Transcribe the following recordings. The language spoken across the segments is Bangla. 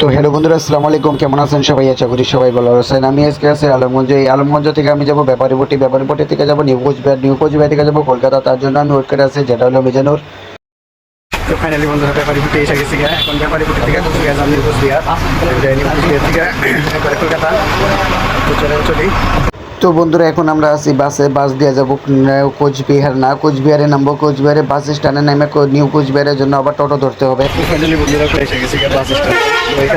তো হ্যালো বন্ধুরা, আসসালামু আলাইকুম। কেমন আছেন সবাই? আশা করি সবাই ভালো আছেন। আমি আজকে আছি আলমগঞ্জ। এই আলমগঞ্জ থেকে আমি যাব ব্যাপারীপট্টি। ব্যাপারীপট্টি থেকে যাব নিউ কোচবিহার। নিউ কোচবিহার থেকে যাব কলকাতা। তার জন্য আমি ওয়েট করে আছি। যেটা হলো মিজানুর। তো ফাইনালি বন্ধুরা, ব্যাপারীপট্টি এসে গেছি। এখন ব্যাপারীপট্টি থেকে কোচবিহার যাম নিউ কোচবিহার। নিউ কোচবিহার থেকে। কলকাতা। তো চলে, চলি। তো বন্ধুরা, এখন আমরা আছি বাসে, বাস দিয়ে যাব কোচবিহার, না কোচবিহারে নামবো, কোচবিহারে বাস স্ট্যান্ডে নেমে নিউ কোচবিহারের জন্য আবার টোটো ধরতে হবে। ফাইনালি বন্ধুরা বাস স্ট্যান্ড।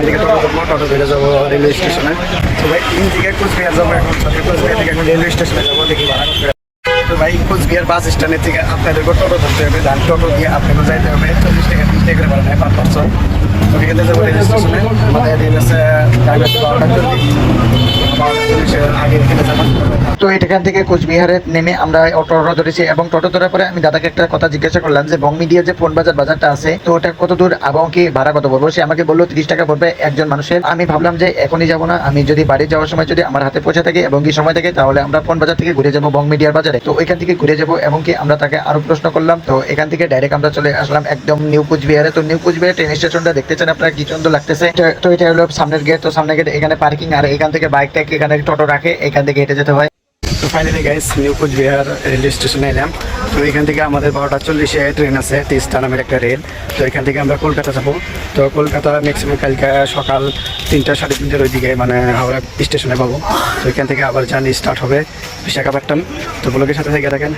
থেকে রেলওয়ে স্টেশনে তো ভাই থেকে কোচবিহার তো ভাই, কোচবিহার বাস স্ট্যান্ডের থেকে আপনাদেরকে টোটো ধরতে হবে টোটো দিয়ে আপনাকে যাইতে হবে। চল্লিশ টাকা তো এখান থেকে কোচবিহারে নেমে আমরা অটো অটো ধরেছি এবং টোটো ধরার পরে আমি দাদাকে একটা কথা জিজ্ঞাসা করলাম যে, বং মিডিয়া যে ফোন বাজার বাজারটা আছে, তো ওটা কত দূর এবং কি ভাড়া কত পড়ব? সে আমাকে বলল, তিরিশ টাকা পড়বে একজন মানুষের। আমি ভাবলাম যে, এখনই যাব না। আমি যদি বাড়ি যাওয়ার সময় যদি আমার হাতে পয়সা থাকে এবং কি সময় থাকে, তাহলে আমরা ফোন বাজার থেকে ঘুরে যাব বং মিডিয়ার বাজারে। তো এখান থেকে ঘুরে যাব এবং কি আমরা তাকে আরও প্রশ্ন করলাম। তো এখান থেকে ডাইরেক্ট আমরা চলে আসলাম একদম নিউ কুচবিহারে। তো নিউ কুচবিহার ট্রেন স্টেশনটা দেখতে চান আপনারা, কি সুন্দর লাগতেছে। তো- এটা হলো সামনের গেট তো সামনের গেট এখানে পার্কিং আর এখান থেকে বাইকটা এখানে টোটো রাখে, এখান থেকে হেঁটে যেতে হয়। তো finally guys new Coochbehar railway স্টেশনে এলাম। তো এখান থেকে আমাদের বারোটা চল্লিশে ট্রেন আছে, তিস্তা নামের একটা রেল তো এখান থেকে আমরা কলকাতা যাব। তো কলকাতা ম্যাক্সিমাম কালকে সকাল তিনটা সাড়ে তিনটার ওই দিকে মানে হাওড়া স্টেশনে পাবো। তো এখান থেকে আবার জার্নি স্টার্ট হবে, বিশাখাপট্টনম। তো ব্লগের সাথে থেকে থাকেন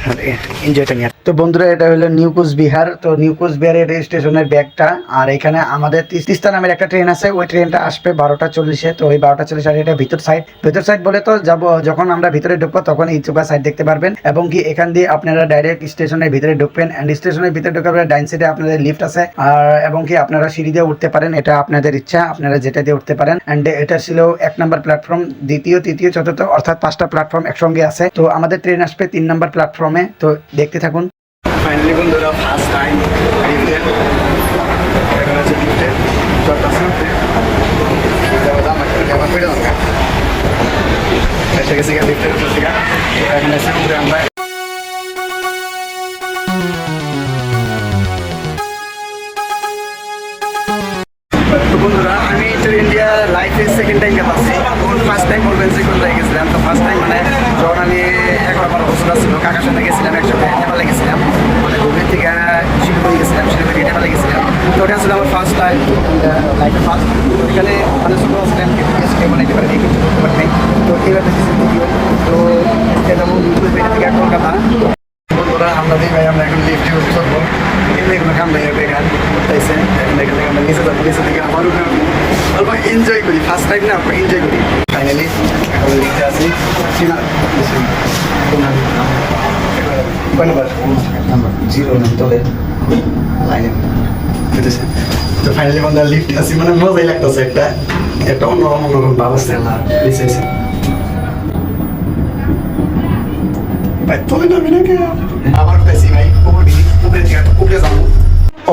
এনজয়টা নিয়ে তো বন্ধুরা, এটা হলো নিউ কোচবিহার তো নিউ কোচবিহারের স্টেশনের ব্যাগটা। আর এখানে আমাদের তিস- তিস্তা নামের একটা ট্রেন আছে। ওই ট্রেনটা আসবে বারোটা চল্লিশে। তো ওই বারোটা চল্লিশ আর এটা ভিতর সাইড ভিতর সাইড বলে তো যাব, যখন আমরা ভিতরে ঢুকবো তখন এই চোখা সাইড দেখতে পারবেন। এবং কি এখান দিয়ে আপনারা ডাইরেক্ট স্টেশনের ভিতরে ঢুকবেন। অ্যান্ড স্টেশনের ভিতরে ঢুকার পরে ডাইন সাইডে আপনাদের লিফট আছে। আর, এবং কি আপনারা সিঁড়ি দিয়ে উঠতে পারেন। এটা আপনাদের ইচ্ছা। আপনারা যেটা দিয়ে উঠতে পারেন। অ্যান্ড এটা ছিল এক নম্বর প্ল্যাটফর্ম দ্বিতীয়, তৃতীয়, চতুর্থ, অর্থাৎ পাঁচটা প্ল্যাটফর্ম একসঙ্গে আছে। তো আমাদের ট্রেন আসবে তিন নম্বর প্ল্যাটফর্মে তো দেখতে থাকুন। ফাইনালি বন্ধুরা ফার্স্ট টাইম এখন আছে লিফটে চলতেছে এসে গেছি লিফটের উপর থেকে এখন এসে উপরে আমরা বন্ধুরা আমি ইন্ডিয়া লাইফে সেকেন্ড টাইম গেলাছি ফার্স্ট টাইম বলবেন যে কোথায় গেছিলাম? তো ফার্স্ট টাইম মানে যখন আমি এখন আমার বছর ছিল কাকার সাথে গেছিলাম, একসাথে নেপালে গেছিলাম। মানে গভীর থেকে শিলিগুড়ি গেছিলাম, শিলিগুড়ি নেপালে গেছিলাম। তো ওটা ছিল আমার ফার্স্ট টাইম লাইফে ফার্স্ট ওইখানে মানে ছোটো কিন্তু বানাইতে পারেনি কিছু করতে পারেনি। তো দেখেছি তো থেকে কলকাতা আমরা দিই ভাই, আমরা এখন লিফটে উঠে চলবো। এগুলো এগুলো কাম ভাই বেকার তাইছে এখন এখান থেকে আমরা নিচে যাব। নিচে থেকে আবার উঠবো অল্প এনজয় করি। ফার্স্ট টাইম না আমরা এনজয় করি। ফাইনালি এখন লিখতে আছি। সীমা কয় নাম্বার নাম্বার জিরো তলে লাইনে। বুঝেছে তো ফাইনালি লিফট আছি। মানে একটা। অন্যরকম অন্যরকম ভাব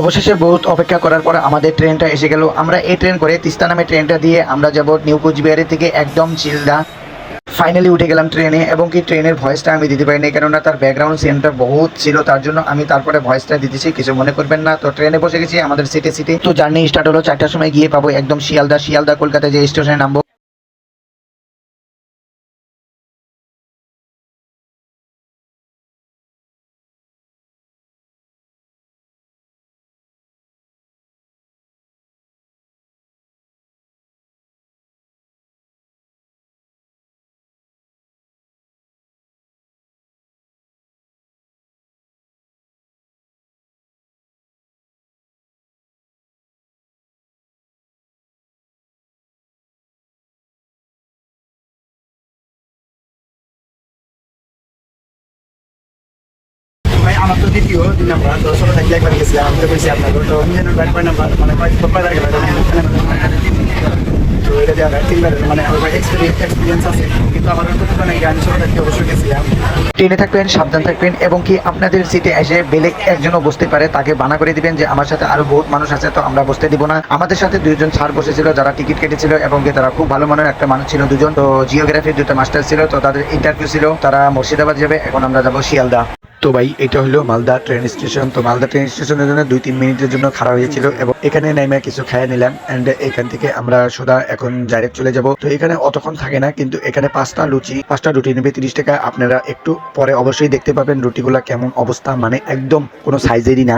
অবশেষে বহুত অপেক্ষা করার পর আমাদের ট্রেনটা এসে গেল। আমরা এই ট্রেন করে তিস্তা নামে ট্রেনটা দিয়ে আমরা যাব নিউ কোচবিহারে থেকে একদম চিলদা ফাইনালি উঠে গেলাম ট্রেনে এবং কি ট্রেনের ভয়েসটা আমি দিতে পারিনি, কেননা তার ব্যাকগ্রাউন্ড সিনটা বহুত ছিল, তার জন্য আমি তারপরে ভয়েসটা দিতেছি, কিছু মনে করবেন না। তো ট্রেনে বসে গেছি আমাদের সিটে সিটে তো জার্নি স্টার্ট হলো, চারটার সময় গিয়ে পাবো একদম শিয়ালদা শিয়ালদা, কলকাতায় যে স্টেশনে নামবো। আমার তো দ্বিতীয়, দুই তো একবার গেছিলাম তো আপনাকে, তো কয় নাম্বার মানে ভাই তো এটা দেওয়া তিনবার মানে এক্সপিরিয়েন্স আছে, কিন্তু আমার তো মানে গান অবশ্যই গেছিলাম। ট্রেনে থাকবেন, সাবধান থাকবেন, এবং কি আপনাদের সিটে এসে বেলেগ একজনও বসতে পারে, তাকে বানা করে দিবেন যে আমার সাথে আরও বহুত মানুষ আছে, তো আমরা বসতে দিব না। আমাদের সাথে দুইজন স্যার বসেছিল, যারা টিকিট কেটেছিল, এবং তারা খুব ভালো মানের একটা মানুষ ছিল দুজন। তো জিওগ্রাফির দুটো মাস্টার ছিল, তো তাদের ইন্টারভিউ ছিল, তারা মুর্শিদাবাদ যাবে, এখন আমরা যাব শিয়ালদা। তো ভাই, এটা হলো মালদা ট্রেন স্টেশন তো মালদা ট্রেন স্টেশনের জন্য দুই তিন মিনিটের জন্য খারাপ হয়েছিল এবং এখানে নেমে কিছু খেয়ে নিলাম এন্ড এখান থেকে আমরা সোজা এখন ডাইরেক্ট চলে যাব। তো এখানে অতক্ষণ থাকে না, কিন্তু এখানে পাঁচটা লুচি, পাঁচটা রুটি নেবে তিরিশ টাকা। আপনারা একটু পরে অবশ্যই দেখতে পাবেন রুটিগুলা কেমন অবস্থা মানে একদম কোনো সাইজেরই না।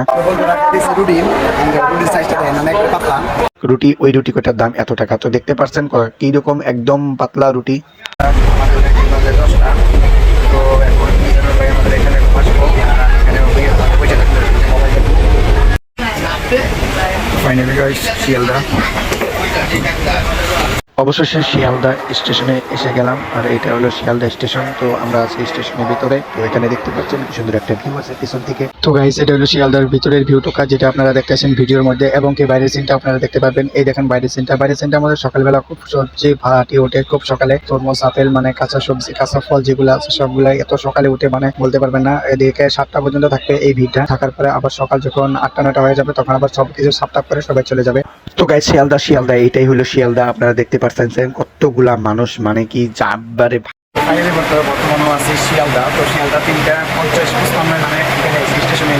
রুটি, ওই রুটি কটার দাম? এত টাকা। তো দেখতে কি রকম একদম পাতলা রুটি আমাদের এখানে বাজে দশটা তো এখন মিজানুর ভাই আমাদের এখানে আসব আর এখানে বইয়ে বসে থাকবে মোবাইল ফাইনালি গাইস শিয়ালদা অবশেষে শিয়ালদা স্টেশনে এসে গেলাম, আর এটা হলো শিয়ালদা স্টেশন। তো আমরা আছি স্টেশনের ভিতরে, তো এখানে দেখতে পাচ্ছেন কি সুন্দর একটা ভিউ আছে পিছন থেকে তো গাইস এটা হলো শিয়ালদার ভিতরের ভিউ ভিউটুকা যেটা আপনারা দেখতেছেন ভিডিওর মধ্যে, এবং কি বাইরের সিনটা আপনারা দেখতে পাবেন এই দেখেন বাইরের সিনটা বাইরের সিনটা আমাদের সকালবেলা খুব সবজি ভাটি ওঠে, খুব সকালে। তরমুজ, আপেল মানে কাঁচা সবজি, কাঁচা ফল যেগুলো আছে, সবগুলাই এত সকালে উঠে মানে বলতে পারবেন না। এদিকে সাতটা পর্যন্ত থাকবে এই ভিড়টা। থাকার পরে আবার সকাল যখন আটটা, নয়টা হয়ে যাবে, তখন আবার সব কিছু সাপটাপ করে সবাই চলে যাবে। তো গাইস শিয়ালদা শিয়ালদা, এইটাই হলো শিয়ালদা। আপনারা দেখতে পাচ্ছেন কতগুলা মানুষ মানে কি যাবারে ফাইনালি বর্তমানে আছি শিয়ালদা। তো শিয়ালদা তিনটা পঞ্চাশ পঁচপান্ন নামে এখানে স্টেশনে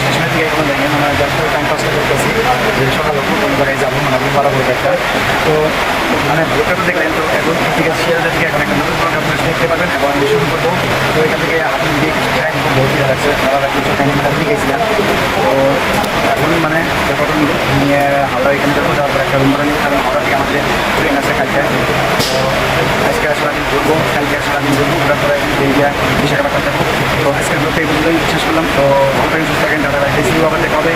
স্টেশনের দিকে এখন দেখেন আমরা জাস্ট টাইম পাস করতেছি যে সকালে যাব মানে পারা একটা তো মানে দেখলেন, তো এখন ঠিক আছে শিয়ালদা থেকে এখন একটা নতুন দেখতে পাবেন এবং আমি শুরু করব। তো এখান থেকে আপনি ভালো লাগছে কিছু খাই মানে দিয়ে গেছিলাম তো এখন মানে ব্যাপারটা নিয়ে হাওড়া এখান থেকে যাওয়ার একটা রুম করে নিই কারণ হাওড়া থেকে আমাদের ট্রেন আছে কালকে। তো আজকে সারাদিন ঘুরবো, কালকে আমি ঘুরবো, ঘুরার পরে এইটা বিশাখাপাট্টাম যাব তো আজকের ব্লগটা এই পর্যন্তই করলাম। তো ভালো থাকেন, সুস্থ রাখতেছি আবার দেখা হবে।